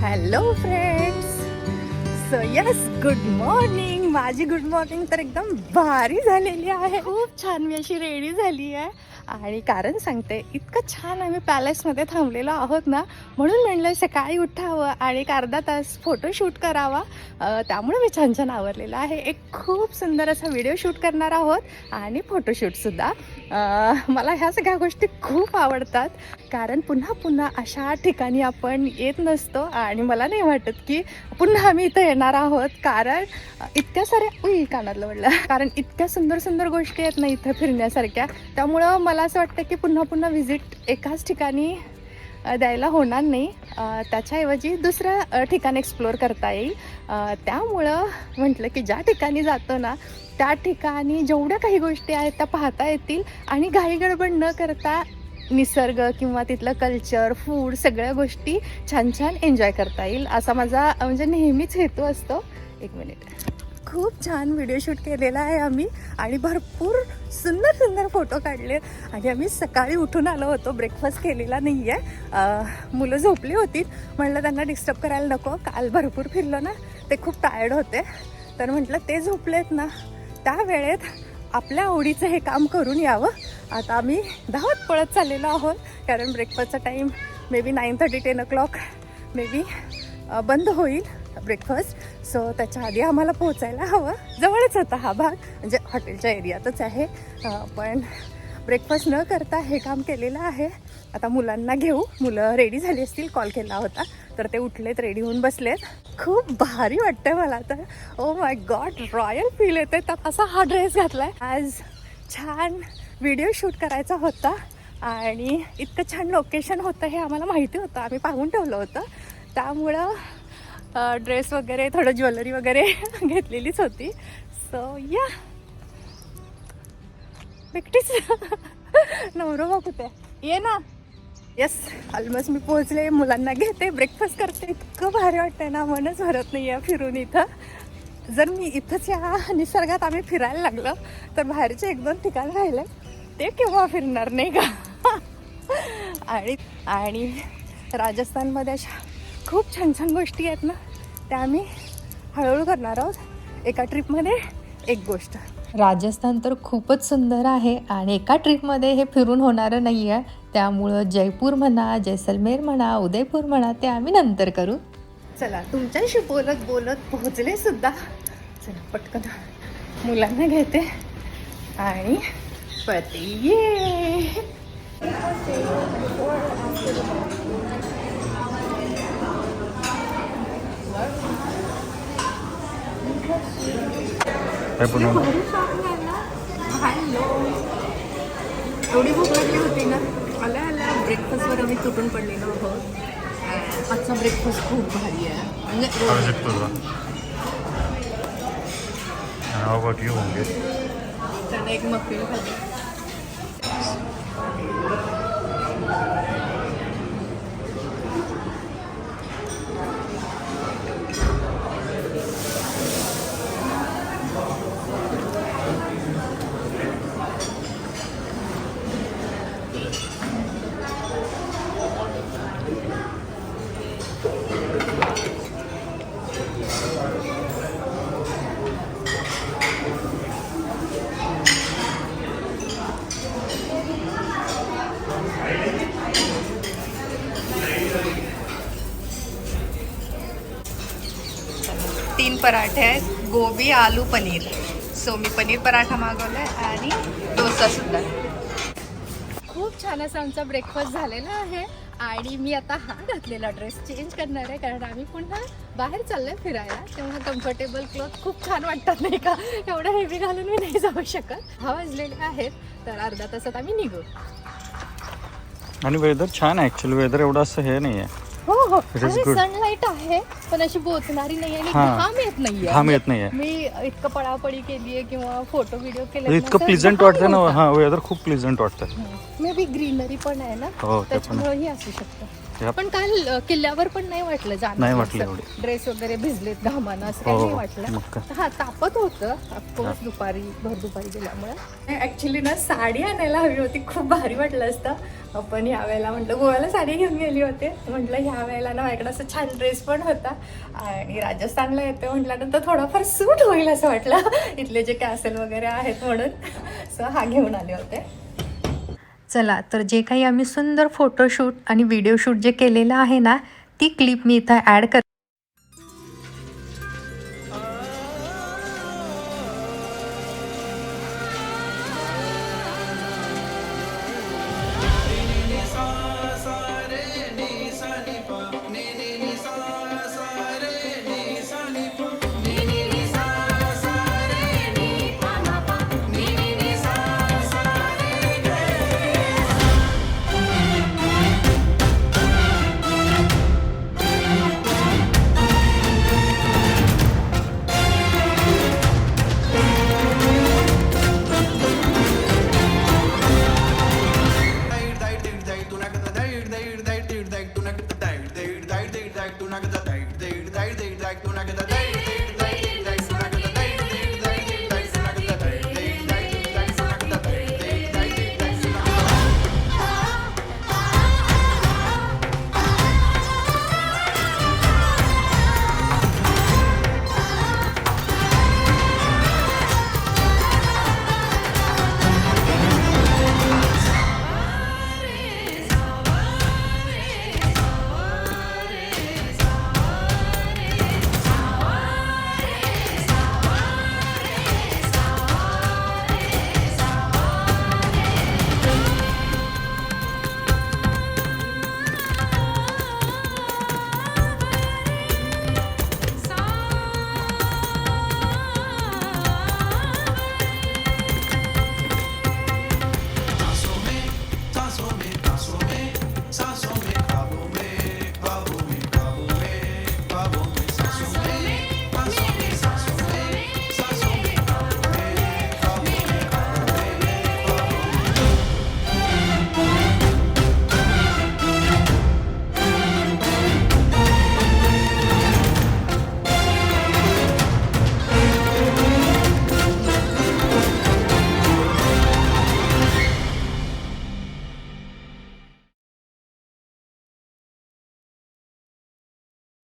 Hello friends so yes good morning माझी good morning तर एकदम भारी झालेली आहे. खूप छान. मी अशी रेडी झाली आहे. आणि कारण सांगते इतकं छान आम्ही पॅलेसमध्ये थांबलेलो आहोत ना म्हणून म्हणलं सकाळी उठावं आणि एक अर्धा तास फोटोशूट करावा. त्यामुळे मी छान छान आवरलेलं आहे. एक खूप सुंदर असा व्हिडिओ शूट करणार आहोत आणि फोटोशूटसुद्धा मला ह्या सगळ्या गोष्टी खूप आवडतात. कारण पुन्हा पुन्हा अशा ठिकाणी आपण येत नसतो आणि मला नाही वाटत की पुन्हा आम्ही इथं येणार आहोत. कारण इतक्या साऱ्या उई कानातलं म्हटलं कारण इतक्या सुंदर सुंदर गोष्टी आहेत ना इथं फिरण्यासारख्या. त्यामुळं मला मला असं वाटतं की पुन्हा पुन्हा व्हिजिट एकाच ठिकाणी द्यायला होणार नाही. त्याच्याऐवजी दुसऱ्या ठिकाण एक्सप्लोअर करता येईल. त्यामुळं म्हटलं की ज्या ठिकाणी जातो ना त्या ठिकाणी जेवढ्या काही गोष्टी आहेत त्या पाहता येतील. आणि घाईगडबड न करता निसर्ग किंवा तिथलं कल्चर फूड सगळ्या गोष्टी छान छान एन्जॉय करता येईल. असा माझा म्हणजे नेहमीच हेतू असतो. एक मिनिट खूप छान व्हिडिओ शूट केलेला आहे आम्ही. आणि भरपूर सुंदर सुंदर फोटो काढले. आणि आम्ही सकाळी उठून आलो होतो. ब्रेकफास्ट केलेला नाही आहे मुलं झोपली होती. म्हणलं त्यांना डिस्टर्ब करायला नको. काल भरपूर फिरलो ना. ते खूप टायर्ड होते. तर म्हटलं ते झोपलेत ना. त्या वेळेत आपल्या आवडीचं हे काम करून यावं. आता आम्ही धावत पळत चाललेलो आहोत. कारण ब्रेकफास्टचा time maybe nine thirty ten o'clock maybe बंद होईल ब्रेकफास्ट सो त्याच्या आधी आम्हाला पोहोचायला हवं. जवळच होता हा भाग. म्हणजे हॉटेलच्या एरियातच आहे. पण ब्रेकफास्ट न करता हे काम केलेलं आहे. आता मुलांना घेऊ. मुलं रेडी झाली असतील. कॉल केला होता. तर ते उठलेत रेडी होऊन बसलेत. खूप भारी वाटतंय मला तर oh my god royal feel येते तर असा हा ड्रेस घातलाय. आज छान व्हिडिओ शूट करायचा होता. आणि इतकं छान लोकेशन होतं हे आम्हाला माहिती होतं. आम्ही पाहून ठेवलं होतं. त्यामुळं ड्रेस वगैरे थोडं ज्वेलरी वगैरे घेतलेलीच होती. सो या एकटीच नवरोबा कुठे ये ना. येस ऑलमोस्ट मी पोहोचले. मुलांना घेते. ब्रेकफास्ट करते. इतकं भारी वाटतंय ना. मनच भरत नाही आहे फिरून इथं. जर मी इथंच या निसर्गात आम्ही फिरायला लागलो तर बाहेरचे एक दोन ठिकाण राहिले ते केव्हा फिरणार नाही का? आणि आणि राजस्थानमध्ये अशा खूप छान छान गोष्टी आहेत ना. त्या आम्ही हळूहळू करणार आहोत. एका ट्रिपमध्ये एक गोष्ट. राजस्थान तर खूपच सुंदर आहे आणि एका ट्रिपमध्ये हे फिरून होणारं नाही आहे त्यामुळं जयपूर म्हणा जैसलमेर म्हणा उदयपूर म्हणा ते आम्ही नंतर करू. चला तुमच्याशी बोलत बोलत पोहोचले सुद्धा. चला पटकन मुलांना घेते आणि पळते ये एवढी भूक लागली होती ना आल्या आल्या ब्रेकफास्टवर आम्ही तुटून पडलेलो आहोत आजचा ब्रेकफास्ट खूप भारी आहे म्हणजे एक तीन पराठे आहेत. गोबी आलू पनीर. सो मी पनीर पराठा मागवलाय आणि डोसा सुद्धा. खूप छान असा आमचा ब्रेकफास्ट झालेला आहे. आणि मी आता हा घातलेला ड्रेस चेंज करणार आहे. कारण आम्ही पुन्हा बाहेर चाललोय फिरायला. तेव्हा कम्फर्टेबल क्लॉथ खूप छान वाटतात नाही का? एवढं हेवी घालून मी नाही जाऊ शकत. हा वाजलेले आहेत. तर अर्धा तासात आम्ही निघू. आणि वेदर छान आहे. ऍक्च्युअली वेदर एवढं असं हे नाही आहे हो. हो It is good. सनलाईट आहे पण अशी बोचणारी नाही आणि हा. घाम येत नाहीये. घाम येत नाहीये. मी इतकं पळापळी केलीये किंवा फोटो व्हिडिओ केले इतकं प्लिझंट वाटतं ना हा वेदर खूप प्लिझंट वाटतं मे बी ग्रीनरी पण आहे ना हो ते पण आहे. त्याच्यामुळेही असू शकतं. पण काल अ, किल्ल्यावर पण नाही वाटलं जाणं नाही वाटलं एवढे. ड्रेस वगैरे भिजलेत घामानं असं काही हो, नाही हो. वाटलं. मग काय. हा तापत होतं. ऑफकोर्स दुपारी भर दुपारी गेल्यामुळे. ऍक्च्युली ना साडी आणायला हवी होती. खूप भारी वाटलं असतं. पण ह्या वेळेला म्हटलं गोव्याला साडी घेऊन गेली होते. म्हटलं ह्या वेळेला ना माझ्याकडे असं छान ड्रेस पण होता. आणि राजस्थानला येते म्हटल्यानंतर थोडाफार सूट होईल असं वाटलं. इथले जे कॅसल वगैरे आहेत म्हणून. सो हा घेऊन आले होते. चला तर जे काही आम्ही सुंदर फोटोशूट आणि व्हिडिओ शूट जे केलेलं आहे ना ती क्लिप मी इथं ॲड कर